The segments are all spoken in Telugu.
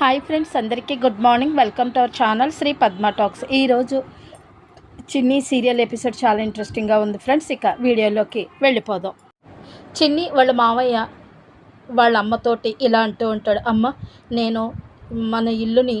హాయ్ ఫ్రెండ్స్ అందరికీ good morning welcome to our channel Sri Padma talks ఈరోజు చిన్ని సీరియల్ ఎపిసోడ్ చాలా ఇంట్రెస్టింగ్గా ఉంది ఫ్రెండ్స్ ఇక వీడియోలోకి వెళ్ళిపోదాం. చిన్ని వాళ్ళ మావయ్య వాళ్ళ అమ్మతోటి ఇలా అంటూ ఉంటాడు అమ్మ నేను మన ఇల్లుని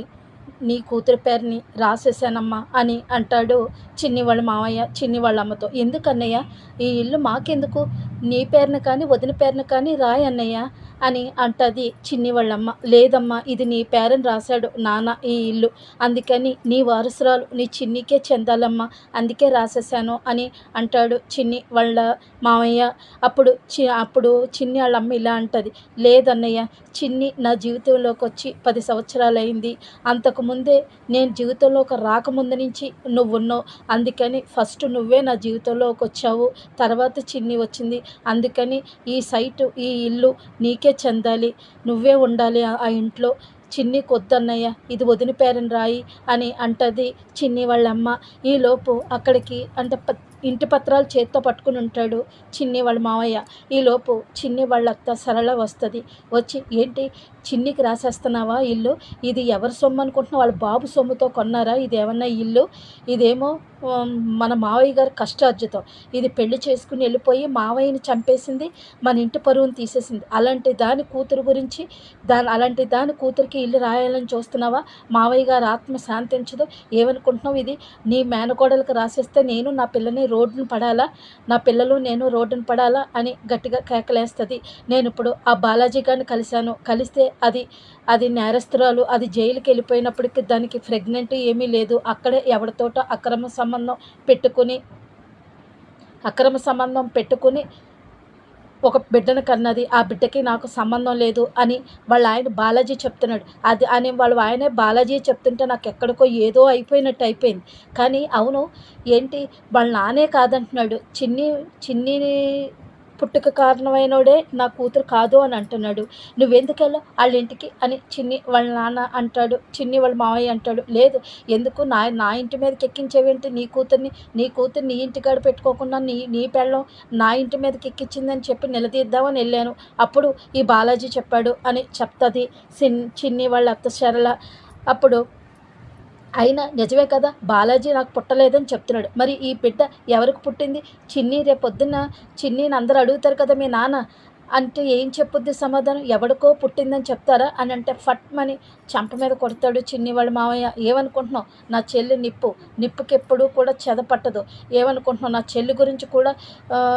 నీ కూతురు పేరుని రాసేసానమ్మా అని అంటాడు చిన్ని వాళ్ళ మావయ్య చిన్ని వాళ్ళ అమ్మతో. ఎందుకన్నయ్య ఈ ఇల్లు మాకెందుకు? నీ పేరున కానీ వదిన పేరున కానీ రాయి అన్నయ్య అని అంటది చిన్ని వాళ్ళమ్మ. లేదమ్మా ఇది నీ పేరని రాశాడు నాన్న ఈ ఇల్లు. అందుకని నీ వారసురాలు నీ చిన్నికే చెందాలమ్మా అందుకే రాసేసాను అని అంటాడు చిన్ని వాళ్ళ మామయ్య. అప్పుడు చి అప్పుడు చిన్ని వాళ్ళ అమ్మ ఇలా అంటది. లేదన్నయ్య చిన్ని నా జీవితంలోకి వచ్చి పది సంవత్సరాలైంది. అంతకుముందే నేను జీవితంలోకి రాకముందు నుంచి నువ్వు ఉన్నావు అందుకని ఫస్ట్ నువ్వే నా జీవితంలోకి వచ్చావు తర్వాత చిన్ని వచ్చింది. అందుకని ఈ సైటు ఈ ఇల్లు నీకే చెందాలి నువ్వే ఉండాలి ఆ ఇంట్లో. చిన్ని కొద్దన్నయ్య ఇది వదిన పేరని రాయి అని అంటది చిన్ని వాళ్ళ అమ్మ ఈలోపు అక్కడికి అంటే ప- ఇంటి పత్రాలు చేత్తో పట్టుకుని ఉంటాడు చిన్ని వాళ్ళ మావయ్య. ఈలోపు చిన్ని వాళ్ళ అత్త సరళ వస్తుంది. వచ్చి ఏంటి? చిన్నికి రాసేస్తున్నావా ఇల్లు? ఇది ఎవరి సొమ్ము అనుకుంటున్నా వాళ్ళ బాబు సొమ్ముతో కొన్నారా? ఇది ఏమన్నా ఇల్లు? ఇదేమో మన మావయ్య గారి కష్టార్జితం ఇది పెళ్ళి చేసుకుని వెళ్ళిపోయి మావయ్యని చంపేసింది మన ఇంటి పరువుని తీసేసింది. అలాంటి దాని కూతురు గురించి దాని అలాంటి దాని కూతురికి ఇల్లు రాయాలని చూస్తున్నావా? మావయ్య గారు ఆత్మ శాంతించదు. ఏమనుకుంటున్నావు ఇది? నీ మేనకోడలకు రాసేస్తే నేను నా పిల్లని రోడ్డును పడాలా? నా పిల్లలు నేను రోడ్డును పడాలా? అని గట్టిగా కేకలేస్తుంది. నేను ఇప్పుడు ఆ బాలాజీ గారిని కలిశాను. కలిస్తే అది అది నేరస్తురాలు. అది జైలుకి వెళ్ళిపోయినప్పటికీ దానికి ప్రెగ్నెంట్ ఏమీ లేదు. అక్కడే ఎవరితోటో అక్రమ సంబంధం పెట్టుకుని అక్రమ సంబంధం పెట్టుకుని ఒక బిడ్డను కన్నది ఆ బిడ్డకి నాకు సంబంధం లేదు అని వాళ్ళ ఆయన బాలాజీ చెప్తున్నాడు. అది అని వాళ్ళు ఆయనే బాలాజీ చెప్తుంటే నాకు ఎక్కడికో ఏదో అయిపోయినట్టు అయిపోయింది. కానీ అవును ఏంటి? వాళ్ళ నానే కాదంటున్నాడు. చిన్ని చిన్ని పుట్టుక కారణమైనోడే నా కూతురు కాదు అని అంటున్నాడు. నువ్వెందుకు వాళ్ళ ఇంటికి అని చిన్ని వాళ్ళ నాన్న అంటాడు. చిన్ని వాళ్ళ మావయ్య అంటాడు. లేదు ఎందుకు? నా నా ఇంటి మీదకి ఎక్కించేవేంటి? నీ కూతుర్ని నీ కూతురు నీ ఇంటికాడ పెట్టుకోకుండా నీ నీ పెళ్ళం నా ఇంటి మీదకి ఎక్కించిందని చెప్పి నిలదీద్దామని వెళ్ళాను. అప్పుడు ఈ బాలాజీ చెప్పాడు అని చెప్తుంది. చిన్ని వాళ్ళ అత్త సరళ అప్పుడు అయినా నిజమే కదా బాలాజీ నాకు పుట్టలేదని చెప్తున్నాడు. మరి ఈ బిడ్డ ఎవరికి పుట్టింది? చిన్ని రేపొద్దున చిన్నీని అందరూ అడుగుతారు కదా మీ నాన్న అంటే ఏం చెప్పుద్ది సమాధానం? ఎవడికో పుట్టిందని చెప్తారా? అని అంటే ఫట్ మని చంప మీద కొడతాడు చిన్ని వాళ్ళ మావయ్య ఏమనుకుంటున్నావు? నా చెల్లి నిప్పు నిప్పుకి ఎప్పుడూ కూడా చెద పట్టదు ఏమనుకుంటున్నావు? నా చెల్లి గురించి కూడా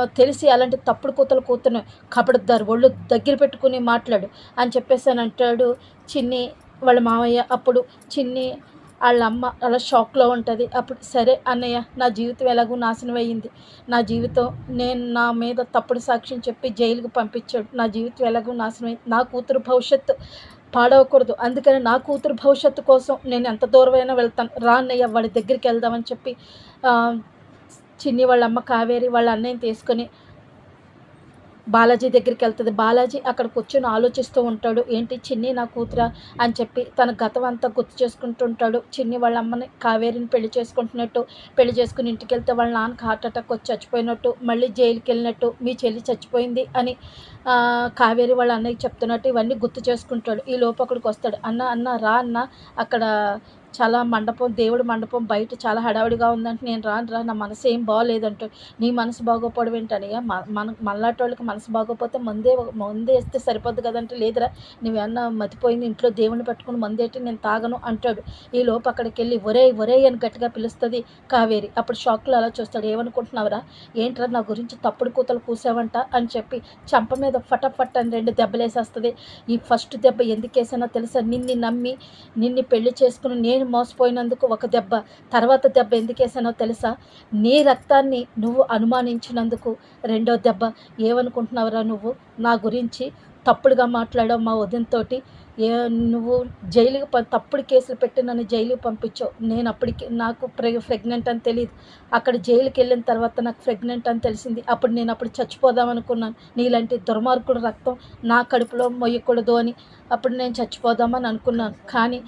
తెలిసి అలాంటి తప్పుడు కూతలు కూతున్నాయి కబడద్దారు ఒళ్ళు దగ్గర పెట్టుకుని మాట్లాడు అని చెప్పేసి అని అంటాడు చిన్ని వాళ్ళ మావయ్య అప్పుడు చిన్ని వాళ్ళ అమ్మ అలా షాక్లో ఉంటుంది. అప్పుడు సరే అన్నయ్య నా జీవితం ఎలాగో నాశనం అయ్యింది. నా జీవితం నేను నా మీద తప్పుడు సాక్ష్యం చెప్పి జైలుకు పంపించాడు. నా జీవితం ఎలాగో నాశనం అయింది నా కూతురు భవిష్యత్తు పాడవకూడదు. అందుకని నా కూతురు భవిష్యత్తు కోసం నేను ఎంత దూరమైనా వెళ్తాను. రా అన్నయ్య వాడి దగ్గరికి వెళ్దామని చెప్పి చిన్ని వాళ్ళ అమ్మ కావేరి వాళ్ళ అన్నయ్యని తీసుకొని బాలాజీ దగ్గరికి వెళ్తుంది. బాలాజీ అక్కడ కూర్చొని ఆలోచిస్తూ ఉంటాడు. ఏంటి చిన్ని నా కూతురా? అని చెప్పి తన గతం అంతా గుర్తు చేసుకుంటుంటాడు చిన్ని వాళ్ళ అమ్మని కావేరిని పెళ్ళి చేసుకుంటున్నట్టు పెళ్ళి చేసుకుని ఇంటికి వెళ్తే వాళ్ళ నాన్నకి హార్ట్ అటాక్ వచ్చి చచ్చిపోయినట్టు మళ్ళీ జైలుకి వెళ్ళినట్టు మీ చెల్లి చచ్చిపోయింది అని కావేరి వాళ్ళ అన్నయ్య చెప్తున్నట్టు ఇవన్నీ గుర్తు చేసుకుంటాడు. ఈ లోపు అక్కడికి వస్తాడు. అన్న అన్న రా అన్న. అక్కడ చాలా మండపం దేవుడి మండపం బయట చాలా హడావిడిగా ఉందంటే నేను రాను రా నా మనసు ఏం బాగోలేదంటూ నీ మనసు బాగోపోవడం ఏంటనయ్య మన మనలాంటి వాళ్ళకి మనసు బాగోపోతే మందే మందే వేస్తే సరిపోద్ది కదంటే లేదురా. నువ్వేమన్నా మతిపోయింది ఇంట్లో దేవుని పెట్టుకుని మందేటి నేను తాగను అంటాడు. ఈ లోపు అక్కడికి వెళ్ళి ఒరే ఒరే అని గట్టిగా పిలుస్తుంది కావేరి. అప్పుడు షాక్లో అలా చూస్తాడు. ఏమనుకుంటున్నావురా? ఏంట్రా నా గురించి తప్పుడు కూతలు కూసావంట అని చెప్పి చంప మీద ఫటాఫట్ అని రెండు దెబ్బలు వేసేస్తుంది ఈ ఫస్ట్ దెబ్బ ఎందుకు వేసానో తెలుసా? నిన్ను నమ్మి నిన్ను పెళ్ళి చేసుకుని నేను మోసపోయినందుకు ఒక దెబ్బ. తర్వాత దెబ్బ ఎందుకు వేసానో తెలుసా? నీ రక్తాన్ని నువ్వు అనుమానించినందుకు రెండో దెబ్బ. ఏమనుకుంటున్నావురా నువ్వు? నా గురించి తప్పుడుగా మాట్లాడావు మా వదినతోటి ఏ నువ్వు జైలుకి ప తప్పుడు కేసులు పెట్టి నన్ను జైలుకి పంపించావు. నేను అప్పటికి నాకు ప్రె ప్రెగ్నెంట్ అని తెలియదు అక్కడ జైలుకి వెళ్ళిన తర్వాత నాకు ప్రెగ్నెంట్ అని తెలిసింది. అప్పుడు నేను అప్పుడు చచ్చిపోదాం అనుకున్నాను. నీలాంటి దుర్మార్గుడు రక్తం నా కడుపులో మొయ్యకూడదు అని అప్పుడు నేను చచ్చిపోదామని అనుకున్నాను. కానీ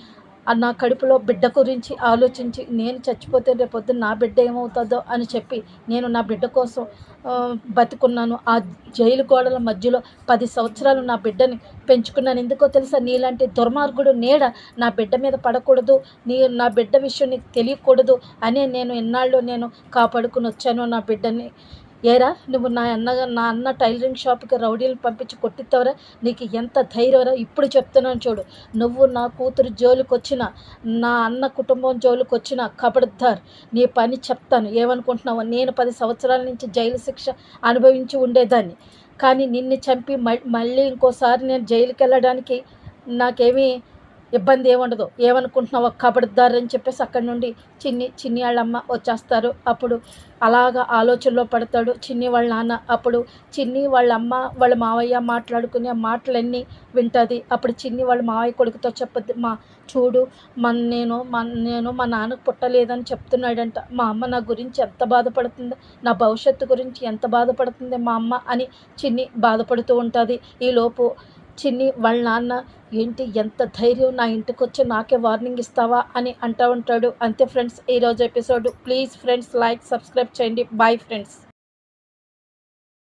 నా కడుపులో బిడ్డ గురించి ఆలోచించి నేను చచ్చిపోతే రేపొద్దు నా బిడ్డ ఏమవుతుందో అని చెప్పి నేను నా బిడ్డ కోసం బతుకున్నాను. ఆ జైలు గోడల మధ్యలో పది సంవత్సరాలు నా బిడ్డని పెంచుకున్నాను. ఎందుకో తెలుసా? నీలాంటి దుర్మార్గుడు నీడ నా బిడ్డ మీద పడకూడదు. నీ నా బిడ్డ విషయం నీకు తెలియకూడదు అనే నేను ఎన్నాళ్ళు నేను కాపాడుకుని వచ్చాను నా బిడ్డని. ఏరా నువ్వు నా అన్న నా అన్న టైలరింగ్ షాప్కి రౌడీలు పంపించి కొట్టిస్తావరా నీకు ఎంత ధైర్యరా ఇప్పుడు చెప్తున్నాను చూడు. నువ్వు నా కూతురు జోలికొచ్చిన నా అన్న కుటుంబం జోలికొచ్చిన కబడ్దార్. నీ పని చెప్తాను. ఏమనుకుంటున్నావు? నేను పది సంవత్సరాల నుంచి జైలు శిక్ష అనుభవించి ఉండేదాన్ని. కానీ నిన్ను చంపి మ- మళ్ళీ ఇంకోసారి నేను జైలుకి వెళ్ళడానికి నాకేమీ ఇబ్బంది ఏముండదు. ఏమనుకుంటున్నావు కబడ్దార్ అని చెప్పేసి అక్కడి నుండి చిన్ని చిన్ని వాళ్ళమ్మ వచ్చేస్తారు. అప్పుడు అలాగా ఆలోచనలో పడతాడు చిన్ని వాళ్ళ నాన్న. అప్పుడు చిన్ని వాళ్ళ అమ్మ వాళ్ళ మావయ్య మాట్లాడుకునే మాటలన్నీ వింటుంది. అప్పుడు చిన్ని వాళ్ళ మావయ్య కొడుకుతో చెప్పద్దు. మా చూడు మన నేను మన నేను మా నాన్నకు పుట్టలేదని చెప్తున్నాడంట. మా అమ్మ నా గురించి ఎంత బాధపడుతుంది? నా భవిష్యత్తు గురించి ఎంత బాధపడుతుంది మా అమ్మ? అని చిన్ని బాధపడుతూ ఉంటుంది. ఈలోపు చిన్ని వాళ్ళ నాన్న ఏంటి ఎంత ధైర్యం నా ఇంటికి వచ్చి నాకే వార్నింగ్ ఇస్తావా? అని అంటూ ఉంటాడు. అంతే ఫ్రెండ్స్ ఈరోజు episode. Please friends like subscribe చేయండి. Bye friends.